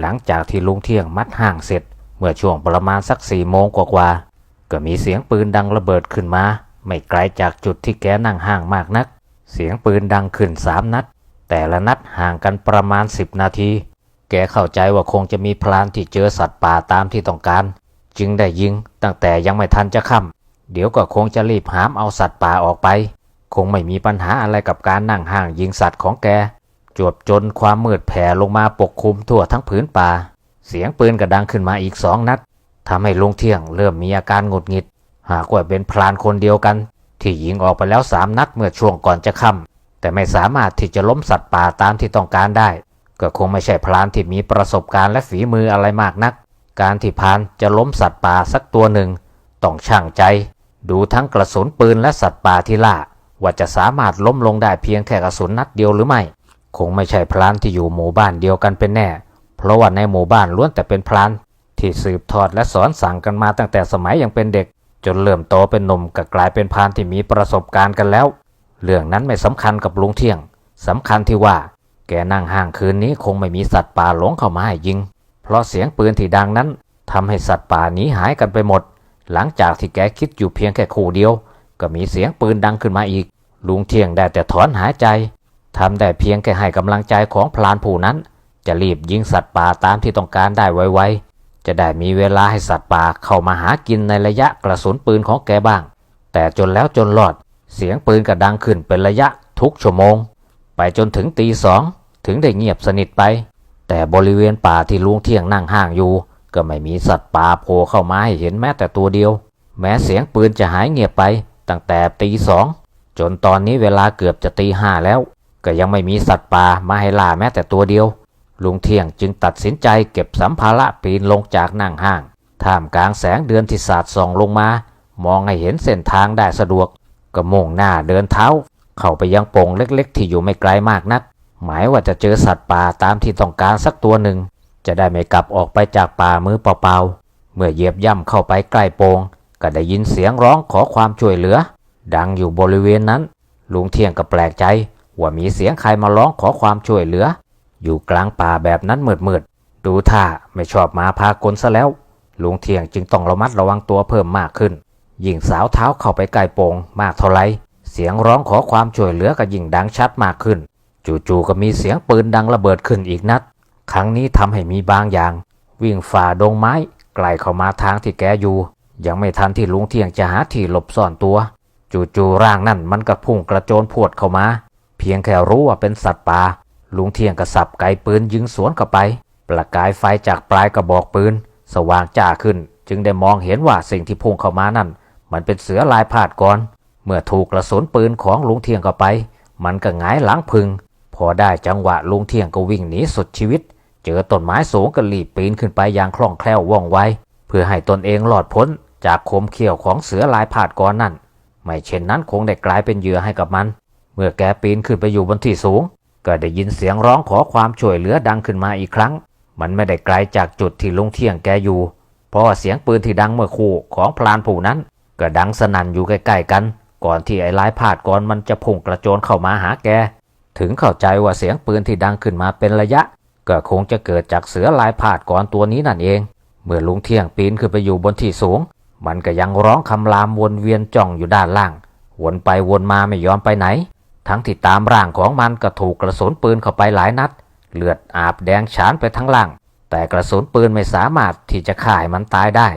หลังจากที่ลุงเที่ยงมัดห่างเสร็จ เมื่อช่วงประมาณสักสี่โมงกว่าๆก็มีเสียงปืนดังระเบิดขึ้นมา ไม่ไกลจากจุดที่แกนั่งห่างมากนัก เสียงปืนดังขึ้นสามนัด แต่ละนัดห่างกันประมาณสิบนาที แกเข้าใจว่าคงจะมีพลานที่เจอสัตว์ป่าตามที่ต้องการ จึงได้ยิงตั้งแต่ยังไม่ทันจะค่ำเดี๋ยวก็คงจะรีบหามเอาสัตว์ป่าออกไป คงไม่มีปัญหาอะไรกับการนั่งห่างยิงสัตว์ของแก จวบจนความมืดแผ่ลงมาปกคลุมทั่วทั้งผืนป่า เสียงปืนกระดังขึ้นมาอีกสองนัดทำให้ลุงเที่ยงเริ่มมีอาการหงุดหงิด หากว่าเป็นพลานคนเดียวกัน ที่ยิงออกไปแล้วสามนัดเมื่อช่วงก่อนจะค่ำแต่ไม่สามารถที่จะล้มสัตว์ป่าตามที่ต้องการได้ ก็คงไม่ใช่พลานที่มีประสบการณ์และฝีมืออะไรมากนัก การที่พรานจะล้มสัตว์ป่าสักตัวหนึ่งต้องช่างใจ ดูทั้งกระสุนปืนและสัตว์ป่าที่ล่าว่าจะสามารถล้มลงได้เพียงแค่กระสุนนัดเดียวหรือไม่ คงไม่ใช่พลานที่อยู่หมู่บ้านเดียวกันเป็นแน่ เพราะว่าในหมู่บ้านล้วนแต่เป็นพลานที่สืบทอดและสอนสั่งกันมาตั้งแต่สมัยยังเป็นเด็ก จนเริ่มโตเป็นหนุ่มก็กลายเป็นพรานที่มีประสบการณ์กันแล้ว เรื่องนั้นไม่สำคัญกับลุงเที่ยงสำคัญที่ว่า แกนั่งห้างคืนนี้คงไม่มีสัตว์ป่าหลงเข้ามาให้ยิง เพราะเสียงปืนที่ดังนั้นทำให้สัตว์ป่าหนีหายกันไปหมด หลังจากที่แกคิดอยู่เพียงแค่คู่เดียว ก็มีเสียงปืนดังขึ้นมาอีก ลุงเที่ยงได้แต่ถอนหายใจ ทำได้เพียงแค่ให้กำลังใจของพลานผู้นั้น จะรีบยิงสัตว์ป่าตามที่ต้องการได้ไวๆ จะได้มีเวลาให้สัตว์ป่าเข้ามาหากินในระยะกระสุนปืนของแกบ้าง แต่จนแล้วจนรอด เสียงปืนก็ดังขึ้นเป็นระยะทุกชั่วโมง ไปจนถึงตีสองถึงได้เงียบสนิทไป แต่บริเวณป่าที่ลุงเที่ยงนั่งห้างอยู่ ก็ไม่มีสัตว์ป่าโผล่เข้ามาให้เห็นแม้แต่ตัวเดียว แม้เสียงปืนจะหายเงียบไปตั้งแต่ตีสองจนตอนนี้เวลาเกือบจะตีห้าแล้ว ก็ยังไม่มีสัตว์ป่ามาให้ล่าแม้แต่ตัวเดียว ลุงเที่ยงจึงตัดสินใจเก็บสัมภาระปีนลงจากนั่งห้าง ท่ามกลางแสงเดือนที่สาดส่องลงมา มองให้เห็นเส้นทางได้สะดวก ก็มุ่งหน้าเดินเท้า เข้าไปยังโป่งเล็กๆ ที่อยู่ไม่ไกลมากนัก หมายว่าจะเจอสัตว์ป่าตามที่ต้องการสักตัวหนึ่ง จะได้ไม่กลับออกไปจากป่ามือเปล่าๆ เมื่อเหยียบย่ำเข้าไปใกล้โป่งก็ได้ยินเสียงร้องขอความช่วยเหลือ ดังอยู่บริเวณนั้น ลุงเที่ยงก็แปลกใจ ว่ามีเสียงใครมาร้องขอความช่วยเหลือ อยู่กลางป่าแบบนั้นมืดๆดูท่าไม่ชอบมาพากลซะแล้ว ลุงเทียงจึงต้องระมัดระวังตัวเพิ่มมากขึ้น ยิ่งสาวเท้าเข้าไปใกล้โป่งมากเท่าไรเสียงร้องขอความช่วยเหลือก็ยิ่งดังชัดมากขึ้น จู่ๆก็มีเสียงปืนดังระเบิดขึ้นอีกนัด ครั้งนี้ทำให้มีบางอย่าง วิ่งฝ่าดงไม้ไกลเข้ามาทางที่แกอยู่ ยังไม่ทันที่ลุงเทียงจะหาที่หลบซ่อนตัว จู่ๆร่างนั่นมันก็พุ่งกระโจนพวดเข้ามา เพียงแค่รู้ว่าเป็นสัตว์ป่าลุงเที่ยงกระสับไกปืนยิงสวนเข้าไป ประกายไฟจากปลายกระบอกปืน สว่างจ้าขึ้น จึงได้มองเห็นว่าสิ่งที่พุ่งเข้ามานั่น มันเป็นเสือลายพาดก่อน เมื่อถูกกระสุนปืนของลุงเที่ยงเข้าไป มันก็หงายหลังพึง พอได้จังหวะลุงเที่ยงก็วิ่งหนีสุดชีวิต เจอต้นไม้สูงก็รีบปีนขึ้นไปอย่างคล่องแคล่วว่องไวเพื่อให้ตนเองหลอดพ้นจากคมเขี้ยวของเสือลายพาดก่อนนั่น ไม่เช่นนั้นคงได้กลายเป็นเหยื่อให้กับมัน เมื่อแกปีนขึ้นไปอยู่บนที่สูง ก็ได้ยินเสียงร้องขอความช่วยเหลือดังขึ้นมาอีกครั้ง มันไม่ได้ไกลจากจุดที่ลุงเที่ยงแกอยู่ เพราะเสียงปืนที่ดังเมื่อคู่ของพลานผู้นั้น ก็ดังสนั่นอยู่ใกล้ๆกัน ก่อนที่ไอ้ลายพาดก่อนมันจะพุ่งกระโจนเข้ามาหาแก ถึงเข้าใจว่าเสียงปืนที่ดังขึ้นมาเป็นระยะ ก็คงจะเกิดจากเสือลายพาดก่อนตัวนี้นั่นเอง เมื่อลุงเที่ยงปีนขึ้นไปอยู่บนที่สูง มันก็ยังร้องคำรามวนเวียนจ้องอยู่ด้านล่าง วนไปวนมาไม่ยอมไปไหน ทั้งที่ตามร่างของมันก็ถูกกระสุนปืนเข้าไปหลายนัด เลือดอาบแดงฉานไปทั้งล่าง แต่กระสุนปืนไม่สามารถที่จะฆ่ามันตายได้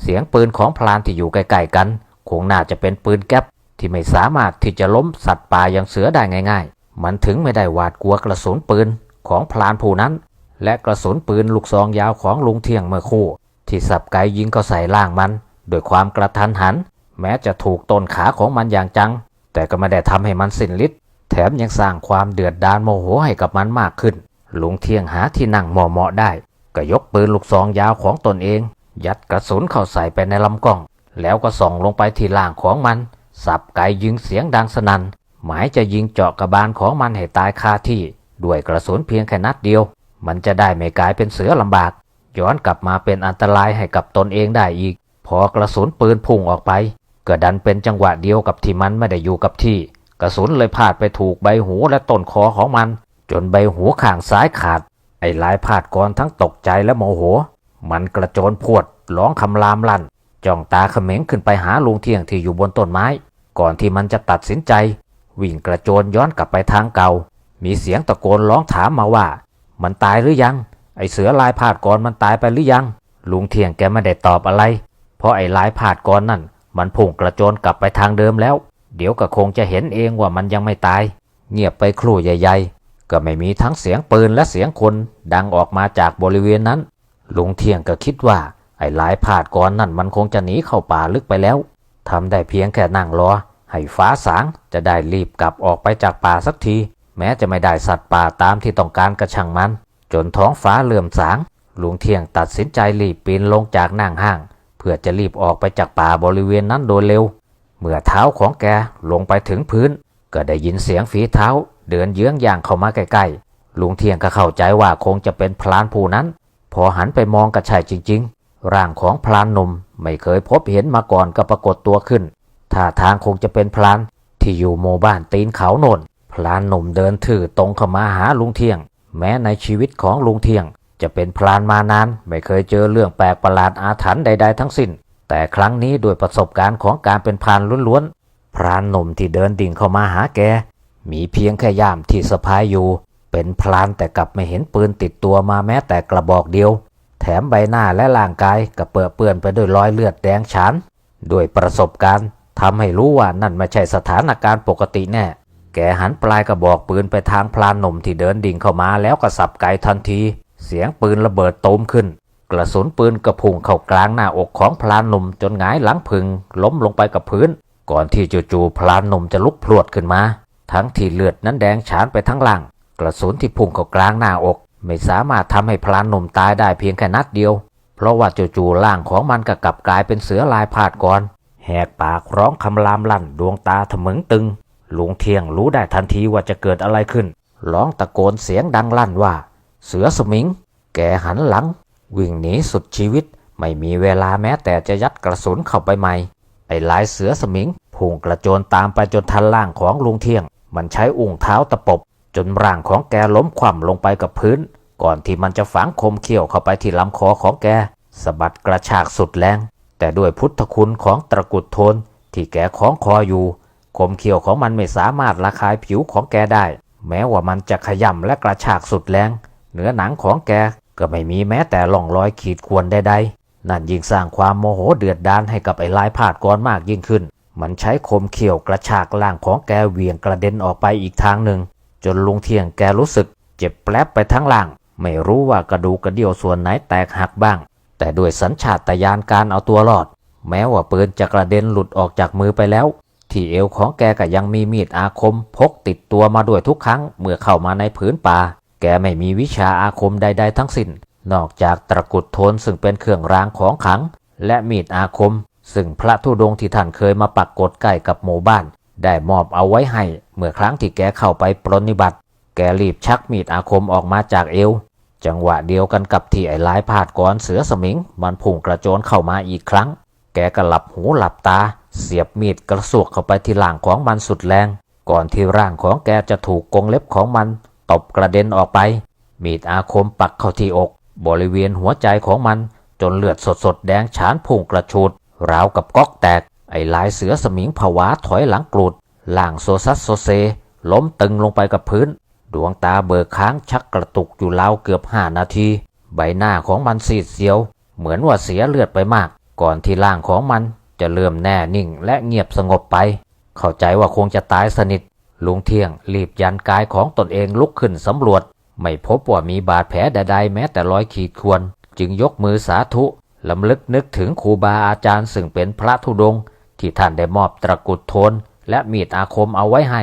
เสียงปืนของพลานที่อยู่ใกล้ๆกัน คงน่าจะเป็นปืนแก๊ปที่ไม่สามารถที่จะล้มสัตว์ป่าอย่างเสือได้ง่าย ๆ มันถึงไม่ได้หวาดกลัวกระสุนปืนของพลานผู้นั้น และกระสุนปืนลูกซองยาวของลุงเที่ยงเมื่อคู่ ที่สับไกยิงก็ใส่ล่างมัน โดยความกระทันหัน แม้จะถูกต้นขาของมันอย่างจัง แต่ก็ไม่ได้ทำให้มันสิ้นฤทธิ์แถมยังสร้างความเดือดดาลโมโหให้กับมันมากขึ้นลุงเที่ยงหาที่นั่งเหมาะๆได้ ก็ยกปืนลูกซองยาวของตนเอง ยัดกระสุนเข้าใส่ไปในลำกล้อง แล้วก็ส่องลงไปที่ล่างของมัน สับไกยิงเสียงดังสนัน่น หมายจะยิงเจาะกระบาลของมันให้ตายคาที่ ด้วยกระสุนเพียงแค่นัดเดียว มันจะได้ไม่กลายเป็นเสือลำบาก ย้อนกลับมาเป็นอันตรายให้กับตนเองได้อีก พอกระสุนปืนพุ่งออกไป ก็ดันเป็นจังหวะเดียวกับที่มันไม่ได้อยู่กับที่ กระสุนเลยพาดไปถูกใบหูและต้นคอของมัน จนใบหูข้างซ้ายขาด ไอ้ลายพาดกรทั้งตกใจและโมโห มันกระโจนพวดร้องคำรามลั่นจ้องตาเขม็งขึ้นไปหาลุงเที่ยงที่อยู่บนต้นไม้ ก่อนที่มันจะตัดสินใจ วิ่งกระโจนย้อนกลับไปทางเก่า มีเสียงตะโกนร้องถามมาว่า มันตายหรือยัง ไอเสือลายพาดกรมันตายไปหรือยัง ลุงเที่ยงแกไม่ได้ตอบอะไร เพราะไอลายพาดกรนั่น มันพุ่งกระโจนกลับไปทางเดิมแล้ว เดี๋ยวก็คงจะเห็นเองว่ามันยังไม่ตาย เงียบไปครู่ใหญ่ ๆ ก็ไม่มีทั้งเสียงปืนและเสียงคนดังออกมาจากบริเวณนั้นลุงเที่ยงก็คิดว่า ไอ้หลายพาดกรนั่นมันคงจะหนีเข้าป่าลึกไปแล้วทำได้เพียงแค่นั่งรอ ให้ฟ้าสางจะได้รีบกลับออกไปจากป่าสักที แม้จะไม่ได้สัตว์ป่าตามที่ต้องการกระช่างมัน จนท้องฟ้าเลื่อมสางลุงเที่ยงตัดสินใจรีบปีนลงจากนั่งห้าง เพื่อจะรีบออกไปจากป่าบริเวณนั้นโดยเร็ว เมื่อเท้าของแกลงไปถึงพื้น ก็ได้ยินเสียงฝีเท้า เดินเยื้องย่างเข้ามาใกล้ๆลุงเทียงก็เข้าใจว่าคงจะเป็นพลานผู้นั้น พอหันไปมองก็ใช่จริง ๆ ร่างของพลานหนุ่มไม่เคยพบเห็นมาก่อนก็ปรากฏตัวขึ้นท่าทางคงจะเป็นพลานที่อยู่หมู่บ้านตีนเขาโนนพลานหนุ่มเดินถือตรงเข้ามาหาลุงเทียง แม้ในชีวิตของลุงเทียง จะเป็นพลานมานานไม่เคยเจอเรื่องแปลกประหลาดอาถรรพ์ใด ๆ ทั้งสิ้น แต่ครั้งนี้ด้วยประสบการณ์ของการเป็นพรานล้วนๆ พรานหนุ่มที่เดินดิ่งเข้ามาหาแก มีเพียงแค่ย่ามที่สะพายอยู่ เป็นพรานแต่กลับไม่เห็นปืนติดตัวมาแม้แต่กระบอกเดียว แถมใบหน้าและร่างกายก็เปื้อเปื้อนไปด้วยรอยเลือดแดงฉานด้วยประสบการณ์ทำให้รู้ว่านั่นไม่ใช่สถานการณ์ปกติแน่แกหันปลายกระบอกปืนไปทางพลานหนุ่มที่เดินดิ่งเข้ามาแล้วก็สับไกทันที เสียงปืนระเบิดตูมขึ้น กระสุนปืนกระพุ่งเข้ากลางหน้าอกของพลานหนุ่มจนหงายหลังพึงล้มลงไปกับพื้น ก่อนที่จู่ๆพลานหนุ่มจะลุกพรวดขึ้นมา ทั้งที่เลือดนั้นแดงฉานไปทั้งหลังกระสุนที่พุ่งเข้ากลางหน้าอก ไม่สามารถทำให้พลานหนุ่มตายได้เพียงแค่นัดเดียว เพราะว่าจู่ๆร่างของมันก็กลับกลายเป็นเสือลายพาดก่อนแหกปากร้องคำรามลั่นดวงตาถมึงตึง หลุงเทียงรู้ได้ทันทีว่าจะเกิดอะไรขึ้น ร้องตะโกนเสียงดังลั่นว่า เสือสมิง แกหันหลัง วิ่งหนีสุดชีวิต ไม่มีเวลาแม้แต่จะยัดกระสุนเข้าไปใหม่ ไอ้ลายเสือสมิงพุ่งกระโจนตามไปจนทันล่างของลุงเที่ยง มันใช้อุ้งเท้าตะปบ จนร่างของแกล้มคว่ำลงไปกับพื้น ก่อนที่มันจะฝังคมเขี้ยวเข้าไปที่ลำคอของแกสะบัดกระชากสุดแรง แต่ด้วยพุทธคุณของตระกุดโทนที่แกคล้องคออยู่ คมเขี้ยวของมันไม่สามารถระคายผิวของแกได้ แม้ว่ามันจะขย่ำและกระชากสุดแรง เนื้อหนังของแกก็ไม่มีแม้แต่ร่องรอยขีดข่วนใดๆ นั่นยิ่งสร้างความโมโหเดือดดาลให้กับไอ้ลายพาดกรมากยิ่งขึ้น มันใช้คมเขี้ยวกระชากล่างของแกเหวี่ยงกระเด็นออกไปอีกทางหนึ่ง จนลุงเที่ยงแกรู้สึก เจ็บแปลบไปทั้งล่าง ไม่รู้ว่ากระดูกกระเดี่ยวส่วนไหนแตกหักบ้าง แต่ด้วยสัญชาตญาณการเอาตัวรอด แม้ว่าปืนจะกระเด็นหลุดออกจากมือไปแล้ว ที่เอวของแกก็ยังมีมีดอาคมพกติดตัวมาด้วยทุกครั้งเมื่อเข้ามาในผืนป่า แกไม่มีวิชาอาคมใด ๆ ทั้งสิ้น นอกจากตะกุดโทนซึ่งเป็นเครื่องรางของขลัง และมีดอาคม ซึ่งพระธุดงที่ท่านเคยมาปักกดใกล้กับหมู่บ้าน ได้มอบเอาไว้ให้ เมื่อครั้งที่แกเข้าไปปรนนิบัติ แกรีบชักมีดอาคมออกมาจากเอว จังหวะเดียวกันกับที่ไอ้ลายพาดกรเสือสมิง มันพุ่งกระโจนเข้ามาอีกครั้ง แกก็หลับหูหลับตา เสียบมีดกระสวกเข้าไปที่หลังของมันสุดแรง ก่อนที่ร่างของแกจะถูกกงเล็บของมัน ตบกระเด็นออกไป มีดอาคมปักเข้าที่อก บริเวณหัวใจของมันจนเลือดสดๆ แดงฉานพุ่งกระชูดราวกับก๊อกแตก ไอ้ลายเสือสมิงผวาถอยหลังกรูดล่างโซซัสโซเซ ล้มตึงลงไปกับพื้น ดวงตาเบิกค้างชักกระตุกอยู่ราวเกือบห้านาที ใบหน้าของมันซีดเซียว เหมือนว่าเสียเลือดไปมาก ก่อนที่ร่างของมันจะเริ่มแน่นิ่งและเงียบสงบไป เข้าใจว่าคงจะตายสนิท ลุงเที่ยงรีบยันกายของตนเองลุกขึ้นสำรวจ ไม่พบว่ามีบาดแผลใดๆแม้แต่รอยขีดข่วน จึงยกมือสาธุลำลึกนึกถึงครูบาอาจารย์ซึ่งเป็นพระธุดงค์ที่ท่านได้มอบตะกุดโทนและมีดอาคมเอาไว้ให้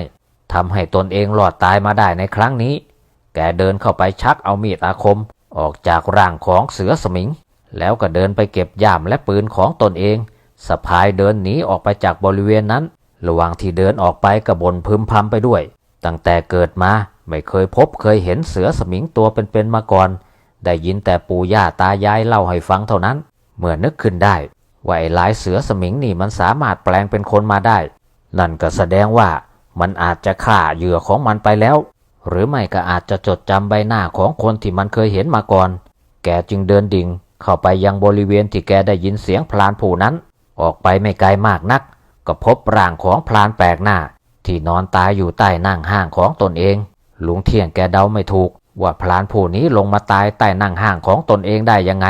ทำให้ตนเองรอดตายมาได้ในครั้งนี้ แกเดินเข้าไปชักเอามีดอาคม ออกจากร่างของเสือสมิง แล้วก็เดินไปเก็บย่ามและปืนของตนเองสะพายเดินหนีออกไปจากบริเวณนั้น ระหว่างที่เดินออกไปกระบนพึมพำไปด้วย ตั้งแต่เกิดมาไม่เคยพบเคยเห็นเสือสมิงตัวเป็นๆมาก่อน ได้ยินแต่ปู่ย่าตายายเล่าให้ฟังเท่านั้น เมื่อนึกขึ้นได้ ว่าไอ้ลายเสือสมิงนี่มันสามารถแปลงเป็นคนมาได้ นั่นก็แสดงว่ามันอาจจะฆ่าเหยื่อของมันไปแล้ว หรือไม่ก็อาจจะจดจำใบหน้าของคนที่มันเคยเห็นมาก่อน แกจึงเดินดิ่ง เข้าไปยังบริเวณที่แกได้ยินเสียงพลานผู้นั้น ออกไปไม่ไกลมากนัก ก็พบร่างของพลานแปลกหน้า ที่นอนตายอยู่ใต้นั่งห้างของตนเอง ลุงเที่ยงแกเดาไม่ถูก ว่าพลานผู้นี้ลงมาตายใต้นั่งห้างของตนเองได้ยังไง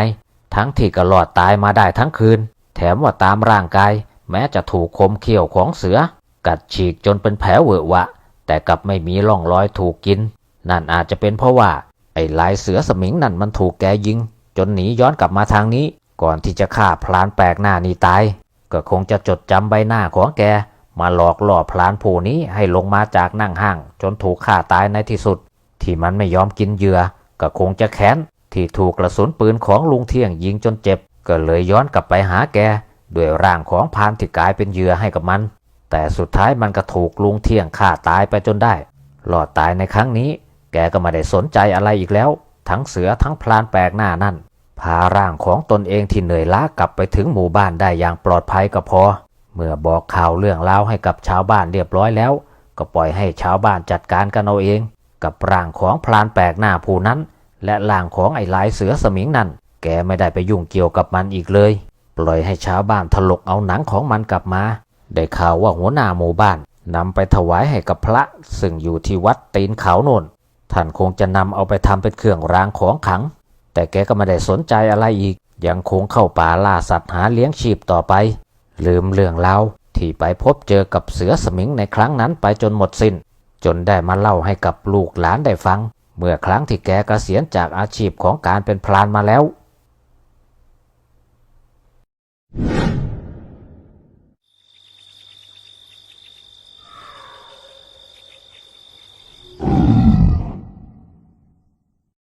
ทั้งที่ก็รอดตายมาได้ทั้งคืน แถมว่าตามร่างกาย แม้จะถูกคมเขี้ยวของเสือ กัดฉีกจนเป็นแผลเวอะวะ แต่กลับไม่มีร่องรอยถูกกิน นั่นอาจจะเป็นเพราะว่าไอ้ลายเสือสมิงนั่นมันถูกแกยิง จนหนีย้อนกลับมาทางนี้ ก่อนที่จะฆ่าพลานแปลกหน้านี้ตาย ก็คงจะจดจำใบหน้าของแก มาหลอกล่อพลานผู้นี้ให้ลงมาจากนั่งห้าง จนถูกฆ่าตายในที่สุด ที่มันไม่ยอมกินเหยื่อ ก็คงจะแค้นที่ถูกกระสุนปืนของลุงเที่ยงยิงจนเจ็บ ก็เลยย้อนกลับไปหาแกด้วยร่างของพานที่กลายเป็นเหยื่อให้กับมัน แต่สุดท้ายมันก็ถูกลุงเที่ยงฆ่าตายไปจนได้หลอดตายในครั้งนี้ แกก็ไม่ได้สนใจอะไรอีกแล้ว ทั้งเสือทั้งพลานแปลกหน้านั่น พาร่างของตนเองที่เหนื่อยล้ากลับไปถึงหมู่บ้านได้อย่างปลอดภัยก็พอ เมื่อบอกข่าวเรื่องราวให้กับชาวบ้านเรียบร้อยแล้ว ก็ปล่อยให้ชาวบ้านจัดการกันเอาเอง กับร่างของพลานแปลกหน้าผู้นั้น และร่างของไอ้ลายเสือสมิงนั่น แกไม่ได้ไปยุ่งเกี่ยวกับมันอีกเลย ปล่อยให้ชาวบ้านถลกเอาหนังของมันกลับมา ได้ข่าวว่าหัวหน้าหมู่บ้านนำไปถวายให้กับพระซึ่งอยู่ที่วัดตีนเขาโนนท่านคงจะนำเอาไปทำเป็นเครื่องรางของขัง แต่แกก็ไม่ได้สนใจอะไรอีก ยังคงเข้าป่าล่าสัตว์หาเลี้ยงชีพต่อไป ลืมเรื่องเล่าที่ไปพบเจอกับเสือสมิงในครั้งนั้นไปจนหมดสิน้น จนได้มาเล่าให้กับลูกหลานได้ฟัง เมื่อครั้งที่แกเกษียณจากอาชีพของการเป็นพรานมาแล้ว